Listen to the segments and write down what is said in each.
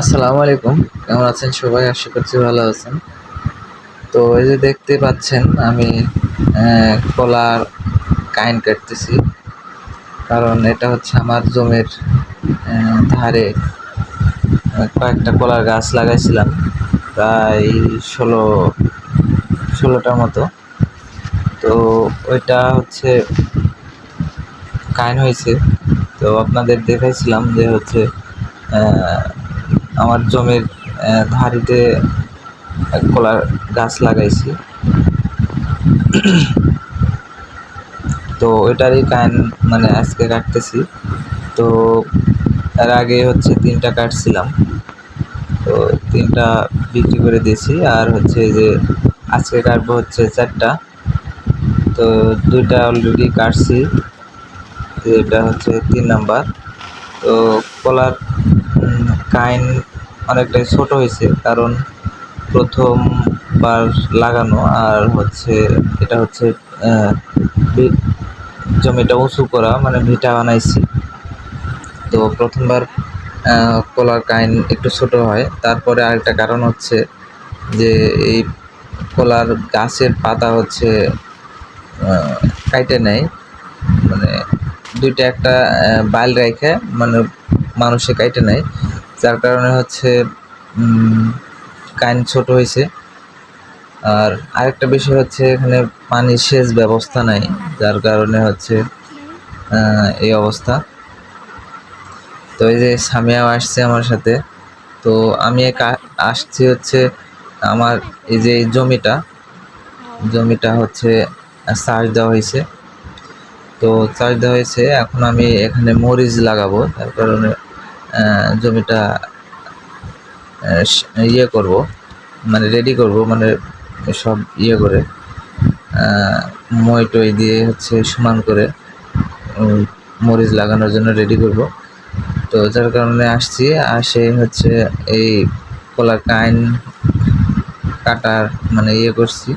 আসসালামু আলাইকুম। কেমন আছেন সবাই? আশা করছি ভালো আছেন। তো এই যে দেখতে পাচ্ছেন, আমি কলার কাইন কাটতেছি। কারণ এটা হচ্ছে আমার জমির ধারে কয়েকটা কলার গাছ লাগাইছিলাম। প্রায় ষোলো ষোলোটার মতো। তো ওইটা হচ্ছে কাইন হয়েছে। তো আপনাদের দেখাইছিলাম যে হচ্ছে আমার জমির ধারিতে কলার গাছ লাগাইছি। তো ওইটারই কান মানে আজকে কাটতেছি। তো এর আগে হচ্ছে তিনটা কাটছিলাম। তো তিনটা বিক্রি করে দিয়েছি। আর হচ্ছে যে আজকে কাটবো হচ্ছে চারটা। তো দুইটা অলরেডি কাটছি। এটা হচ্ছে তিন নাম্বার। তো কলার কাইন অনেকটাই ছোট হয়েছে, কারণ প্রথমবার লাগানো আর হচ্ছে এটা হচ্ছে জমিটা উঁচু করা মানে ভিটা বানাইছি। তো প্রথমবার কলার কাইন একটু ছোট হয়। তারপরে আরেকটা কারণ হচ্ছে যে এই কলার গাছের পাতা হচ্ছে কাইটে নেয় মানে দুইটা একটা বাইল রেখে মানে মানুষে কাইটে নেয় যার কারণে হচ্ছে কাইন ছোট হয়েছে। আর আরেকটা বিষয় হচ্ছে এখানে পানির সেচ ব্যবস্থা নাই, যার কারণে হচ্ছে এই অবস্থা। তো এই যে সামিয়াও আসছে আমার সাথে। তো আমি আসছি হচ্ছে আমার এই যে জমিটা জমিটা হচ্ছে চার্জ দেওয়া হয়েছে। তো চার্জ দেওয়া হয়েছে, এখন আমি এখানে মরিচ লাগাবো তার কারণে জমিটা ইয়ে করব মানে রেডি করব মানে সব ইয়ে করে মই টই দিয়ে হচ্ছে সমান করে মরিচ লাগানোর জন্য রেডি করব। তো যার কারণে আসছি, আসে হচ্ছে এই কলার কাইন কাটার মানে ইয়ে করছি।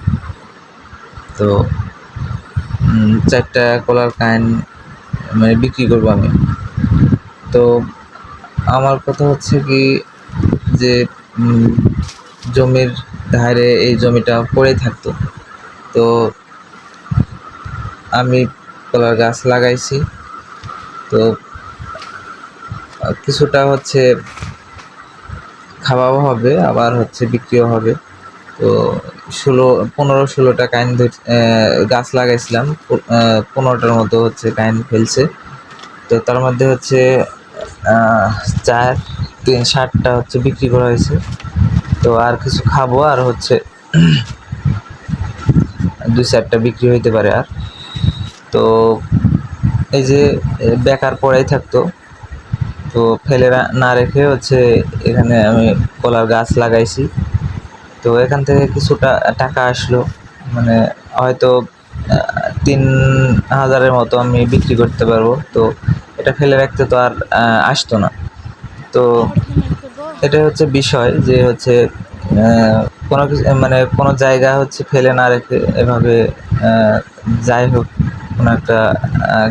তো চারটা কলার কাইন মানে বিক্রি করব আমি। তো আমার কথা হচ্ছে কি যে জমির ধারে এই জমিটা পড়ে থাকতো। তো আমি কলার গাছ লাগাইছি। তো কিছুটা হচ্ছে খাওয়াও হবে, আবার হচ্ছে বিক্রিও হবে। তো ষোলো, পনেরো ষোলোটা কাইন গাছ লাগাইছিলাম। পনেরোটার মতো হচ্ছে কাইন ফেলছে। তো তার মধ্যে হচ্ছে চার তিন ষাটটা হচ্ছে বিক্রি করা হয়েছে। তো আর কিছু খাব, আর হচ্ছে দুই চারটা বিক্রি হইতে পারে আর। তো এই যে বেকার পড়াই থাকতো, তো ফেলে না রেখে হচ্ছে এখানে আমি কলার গাছ লাগাইছি। তো এখান থেকে কিছুটা টাকা আসলো মানে হয়তো তিন হাজারের মতো আমি বিক্রি করতে পারব। তো এটা ফেলে রাখতে তো আর আসতো না। তো এটা হচ্ছে বিষয় যে হচ্ছে কোনো কিছু মানে কোনো জায়গা হচ্ছে ফেলে না রেখে এভাবে যাই হোক, কোনো একটা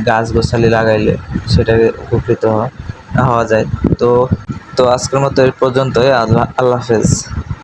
গাছ গোছালি লাগাইলে সেটাকে উপকৃত হওয়া হওয়া যায়। তো তো আজকের মতো এই পর্যন্তই। আল্লাহ আল্লাহ হাফেজ।